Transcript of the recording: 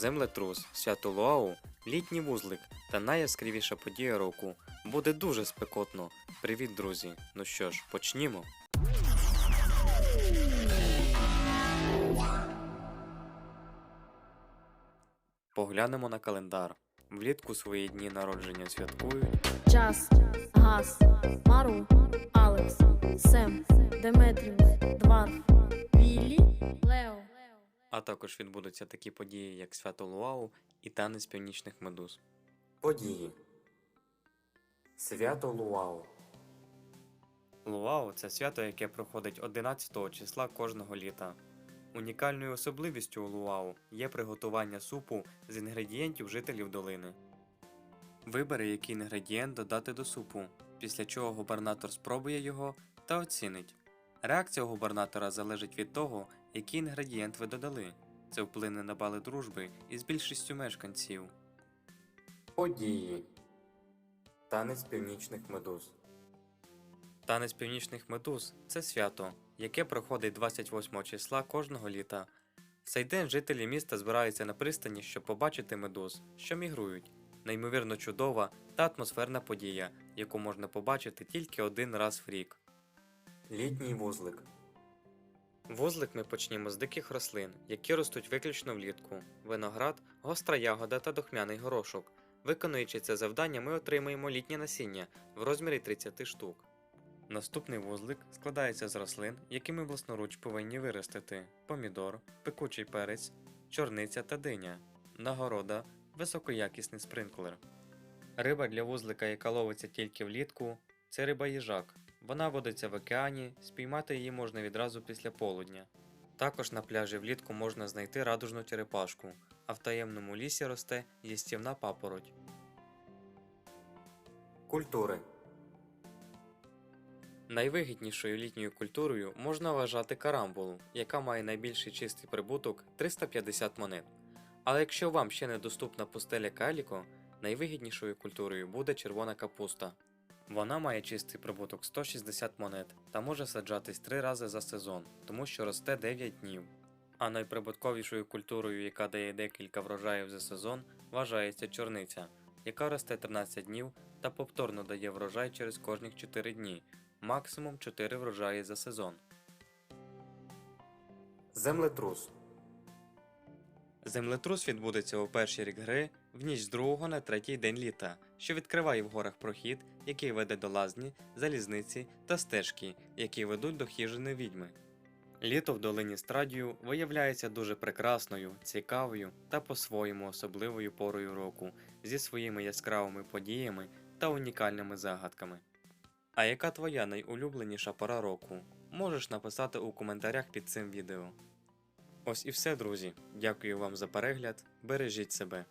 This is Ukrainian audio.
Землетрус, свято Луау, літній вузлик та найяскравіша подія року. Буде дуже спекотно. Привіт, друзі! Ну що ж, почнімо. Поглянемо на календар. Влітку свої дні народження святкують, Час, Газ, Мару, Алекс, Сем, Деметріус, Дварф, Віллі, Лео. А також відбудуться такі події, як свято Луау і танець північних медуз. Події Свято Луау Луау це свято, яке проходить 11 числа кожного літа. Унікальною особливістю у Луау є приготування супу з інгредієнтів жителів долини. Вибере, який інгредієнт додати до супу, після чого губернатор спробує його та оцінить. Реакція губернатора залежить від того, який інгредієнт ви додали. Це вплине на бали дружби із більшістю мешканців. Події Танець північних медуз. Танець північних медуз це свято, яке проходить 28 числа кожного літа. В цей день жителі міста збираються на пристані, щоб побачити медуз, що мігрують. Неймовірно чудова та атмосферна подія, яку можна побачити тільки один раз в рік. Літній вузлик. Вузлик ми почнімо з диких рослин, які ростуть виключно влітку: виноград, гостра ягода та духмяний горошок. Виконуючи це завдання, ми отримаємо літнє насіння в розмірі 30 штук. Наступний вузлик складається з рослин, які ми власноруч повинні виростити: помідор, пекучий перець, чорниця та диня, нагорода, високоякісний спринклер. Риба для вузлика, яка ловиться тільки влітку, це риба їжак. Вона водиться в океані, спіймати її можна відразу після полудня. Також на пляжі влітку можна знайти радужну черепашку, а в таємному лісі росте їстівна папороть. Культури Найвигіднішою літньою культурою можна вважати карамбулу, яка має найбільший чистий прибуток 350 монет. Але якщо вам ще недоступна пустеля Каліко, найвигіднішою культурою буде червона капуста. Вона має чистий прибуток 160 монет та може саджатись 3 рази за сезон, тому що росте 9 днів. А найприбутковішою культурою, яка дає декілька врожаїв за сезон, вважається чорниця, яка росте 13 днів та повторно дає врожай через кожних 4 дні, максимум 4 врожаї за сезон. Землетрус Землетрус відбудеться у перший рік гри в ніч з другого на третій день літа, що відкриває в горах прохід, який веде до лазні, залізниці та стежки, які ведуть до хижини відьми. Літо в долині Страдію виявляється дуже прекрасною, цікавою та по-своєму особливою порою року зі своїми яскравими подіями та унікальними загадками. А яка твоя найулюбленіша пора року? Можеш написати у коментарях під цим відео. Ось і все, друзі. Дякую вам за перегляд. Бережіть себе.